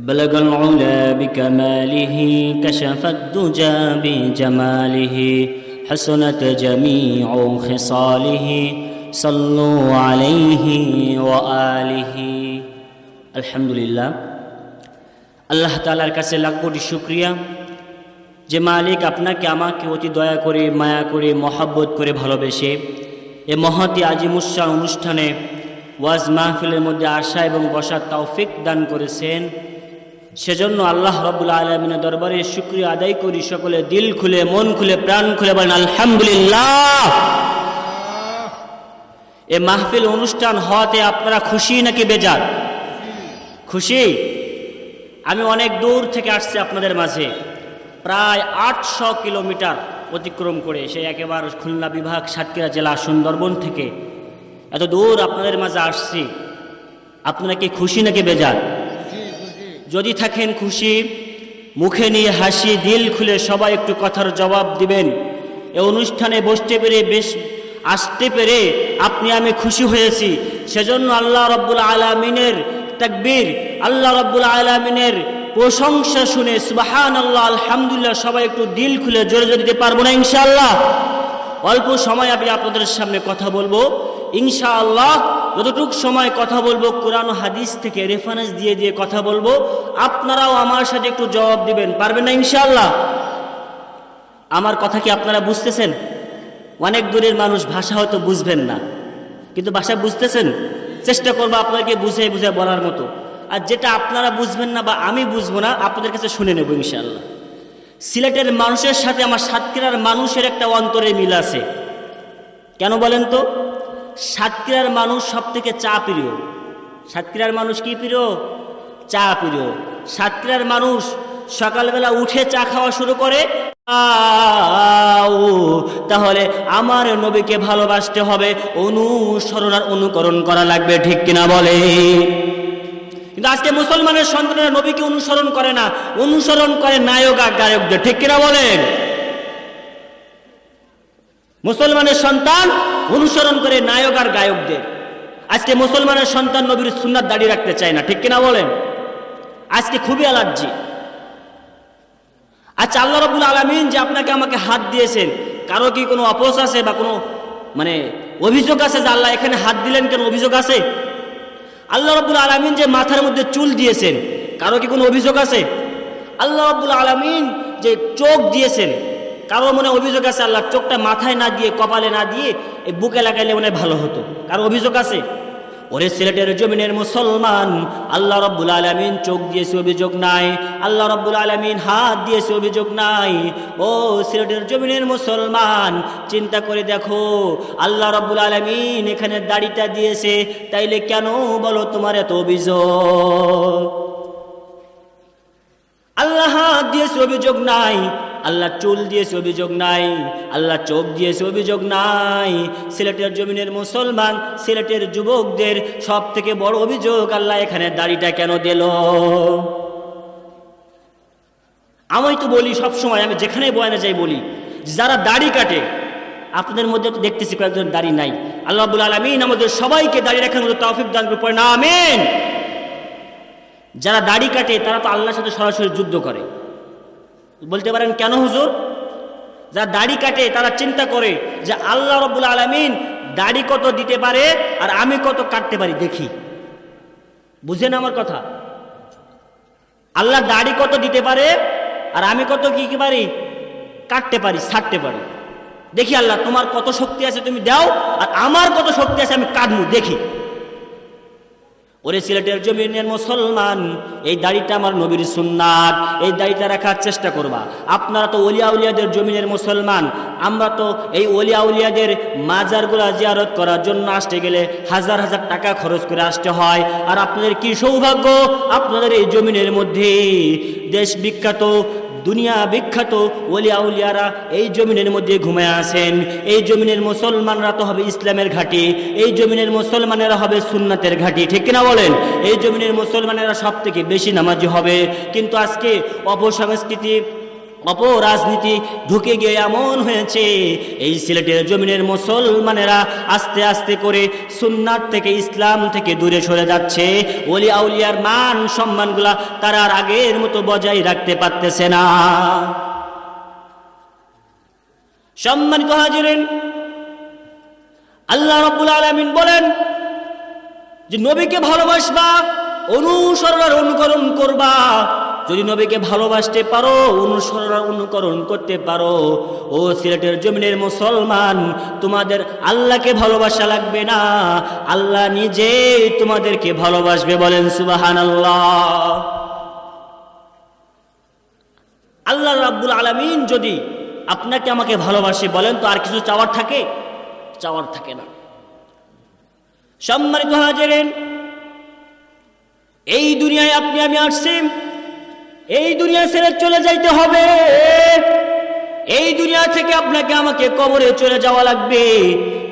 بلغ العلا بكماله كشف الدجى بجماله حسنت جميع خصاله صلوا عليه وآله الحمد لله আল্লাহ তালার কাছে লাখ কোটি শুক্রিয়া যে মালিক আপনাকে আমাকে অতি দয়া করে মায়া করে মহাব্বত করে ভালোবেসে এ মহতি আজিমুসান অনুষ্ঠানে ওয়াজ মাহফিলের মধ্যে আসা এবং বসার তৌফিক দান করেছেন সেজন্য আল্লাহ রবুল আলমিনের দরবারে শুক্রিয়া আদায় করি, সকলে দিল খুলে, মন খুলে, প্রাণ খুলে বলেন, আলহামদুলিল্লাহ। এ মাহফিল অনুষ্ঠান হওয়াতে আপনারা খুশি নাকি বেজার? খুশি? আমি অনেক দূর থেকে আসছি আপনাদের মাঝে। প্রায় আটশো কিলোমিটার অতিক্রম করে সেই একেবারে খুলনা বিভাগ, সাতক্ষীরা জেলা, সুন্দরবন থেকে এত দূর আপনাদের মাঝে আসছি। আপনারা কি খুশি নাকি বেজার? যদি থাকেন খুশি, মুখে নিয়ে হাসি, দিল খুলে সবাই একটু কথার জবাব দিবেন। এ অনুষ্ঠানে বসতে পেরে বেশ, আসতে পেরে আপনি আমি খুশি হয়েছি। সেজন্য আল্লাহ রব্বুল আলমিনের তাকবীর, আল্লাহ রব্বুল আলমিনের প্রশংসা শুনে সুবাহান আল্লাহ আলহামদুলিল্লাহ সবাই একটু দিল খুলে জোরে জোরে দিতে পারব না ইনশাআল্লাহ। অল্প সময় আমি আপনাদের সামনে কথা বলব। ইনশাআল্লাহ যতটুক সময় কথা বলব, কোরআন হাদিস থেকে রেফারেন্স দিয়ে দিয়ে কথা বলব, আপনারাও আমার সাথে একটু জবাব দিবেন, পারবেন না ইনশাআল্লাহ? আমার কথা কি আপনারা বুঝতেছেন? অনেক দূরের মানুষ ভাষা হয়তো বুঝবেন না, কিন্তু ভাষা বুঝতেছেন? চেষ্টা করব আপনাদেরকে বুঝে বুঝে বলার মতো। আর যেটা আপনারা বুঝবেন না বা আমি বুঝব না, আপনাদের কাছে শুনে নেব ইনশাল্লাহ সিলেটের মানুষের সাথে আমার সাতক্ষীরার মানুষের একটা অন্তরে মিল আছে। কেন বলেন তো? সাতক্ষীরার মানুষ সব থেকে চা প্রিয়। সাতক্ষীরার মানুষ কি প্রিয়? চা প্রিয়। সাতক্ষীরার মানুষ সকালবেলা উঠে চা খাওয়া শুরু করে তাহলে আমার নবীকে ভালোবাসতে হবে অনুসরণ আর অনুকরণ করা লাগবে, ঠিক কিনা বলে? কিন্তু আজকে মুসলমানের সন্তানেরা নবীকে অনুসরণ করে না। অনুসরণ করে নায়ক আর গায়কদের, ঠিক কিনা বলেন? মুসলমানের সন্তান অনুসরণ করে নায়ক আর গায়কদের। আজকে মুসলমানের সন্তান নবীর সুন্নাত দাঁড়িয়ে রাখতে চায় না, ঠিক কিনা বলেন? আজকে খুবই অ্যালার্জি। আচ্ছা আল্লাহ রবুল আলমিন যে আপনাকে আমাকে হাত দিয়েছেন, কারও কি কোনো অপোস আছে বা কোনো মানে অভিযোগ আছে যে আল্লাহ এখানে হাত দিলেন কেন? অভিযোগ আছে? আল্লাহ রবুল আলমিন যে মাথার মধ্যে চুল দিয়েছেন, কারও কি কোনো অভিযোগ আছে? আল্লাহ রবুল আলমিন যে চোখ দিয়েছেন কারও মনে অভিযোগ আছে, আল্লাহ চোখটা মাথায় না দিয়ে, কপালে না দিয়ে এই বুকে লাগাইলে মনে ভালো হতো। কারও অভিযোগ আছে? ওরে সিলেটের জমিনের মুসলমান, আল্লাহ রব্বুল আলমিন চোখ দিয়েছে অভিযোগ নাই, আল্লাহ রব্বুল আলমিন হাত দিয়েছে অভিযোগ নাই। ও সিলেটের জমিনের মুসলমান, চিন্তা করে দেখো, আল্লাহ রব্বুল আলমিন এখানে দাড়িটা দিয়েছে, তাইলে কেন বলো তোমার এত অভিযোগ? আল্লাহ হাত দিয়েছে অভিযোগ নাই আল্লাহ চুল দিয়েছে অভিযোগ নাই, আল্লাহ চোখ দিয়েছে অভিযোগ নাই। সিলেটের জমিনের মুসলমান, সিলেটের যুবকদের সব থেকে বড় অভিযোগ, আল্লাহ এখানে দাড়িটা কেন দিল? আমি তো বলি সব সময় আমি যেখানে বয়ানে যাই বলি, যারা দাড়ি কাটে, আপনাদের মধ্যে তো দেখতেছি কয়েকজন দাড়ি নাই। আল্লাহ আলমিন আমাদের সবাইকে দাড়ি রাখার মতো তৌফিক দান করে না, আমিন। যারা দাড়ি কাটে, তারা তো আল্লাহর সাথে সরাসরি যুদ্ধ করে। বলতে পারেন, কেন হুজুর? যা দাড়ি কাটে, তারা চিন্তা করে যে আল্লাহ রব্বুল আলমিন দাড়ি কত দিতে পারে আর আমি কত কাটতে পারি, দেখি। বুঝেন আমার কথা? আল্লাহ দাড়ি কত দিতে পারে আর আমি কত কি কি পারি? কাটতে পারি, ছাড়তে পারি। দেখি আল্লাহ, তোমার কত শক্তি আছে তুমি দাও আর আমার কত শক্তি আছে আমি কাটবো, দেখি। ওরে সিলেটের জমিনের মুসলমান, এই দাড়িটা আমার নবীর সুন্নাত, এই দাড়িটা রাখার চেষ্টা করবা। আপনারা তো অলিয়া উলিয়াদের জমিনের মুসলমান, আমরা তো এই অলিয়া উলিয়াদের মাজারগুলা জিয়ারত করার জন্য আসতে গেলে হাজার হাজার টাকা খরচ করে আসতে হয়। আর আপনাদের কি সৌভাগ্য? আপনাদের এই জমিনের মধ্যে দেশ বিখ্যাত দুনিয়া বিখ্যাত ওলিয়া উলিয়ারা এই জমিনের মধ্যে ঘুমে আসেন। এই জমিনের মুসলমানরা তো হবে ইসলামের ঘাঁটি। এই জমিনের মুসলমানেরা হবে সুন্নাতের ঘাঁটি। ঠিক কিনা বলেন? এই জমিনের মুসলমানেরা সব থেকে বেশি নামাজি হবে। কিন্তু আজকে অপসংস্কৃতি অপরাজনীতি ঢুকে গিয়ে এমন হয়েছে, এই সিলেটের জমিনের মুসলমানেরা আস্তে আস্তে করে সুন্নাত থেকে ইসলাম থেকে দূরে সরে যাচ্ছে। ওলি আউলিয়ার মান সম্মানগুলা তারা আর আগের মতো বজায় রাখতে পারতেছে না। সম্মানিত হাজিরেন, আল্লাহ রব্বুল আলমিন বলেন যে, নবীকে ভালোবাসবা, অনুসরণ অনুকরণ করবা যদি নবীকে ভালোবাসতে পারো, অনুসরণ, অনুকরণ করতে পারো, ও সিলেটের জমিনের মুসলমান, তোমাদের আল্লাহকে ভালোবাসা লাগবে না। আল্লাহ নিজে তোমাদেরকে ভালোবাসবে বলেন সুবাহান আল্লাহ আল্লাহ রাব্বুল আলমিন যদি আপনাকে আমাকে ভালোবাসে বলেন, তো আর কিছু চাওয়ার থাকে? চাওয়ার থাকে না। সম্মানিত হাজারেন, এই দুনিয়ায় আপনি আমি আসছি। এই দুনিয়া ছেড়ে চলে যাইতে হবে। এই দুনিয়া থেকে আপনাকে আমাকে কবরে চলে যাওয়া লাগবে।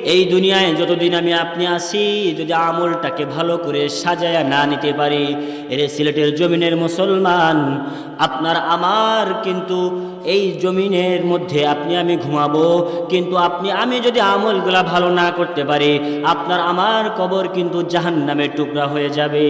এই দুনিয়ায় যতদিন আমি আপনি আসি যদি আমলটাকে ভালো করে সাজায়া না নিতে পারি, এর সিলেটের জমিনের মুসলমান, আপনার আমার কিন্তু এই জমিনের মধ্যে আপনি আমি ঘুমাবো। কিন্তু আপনি, আমি যদি আমলগুলা ভালো না করতে পারি, আপনার আমার কবর কিন্তু জাহান্নামের টুকরা হয়ে যাবে।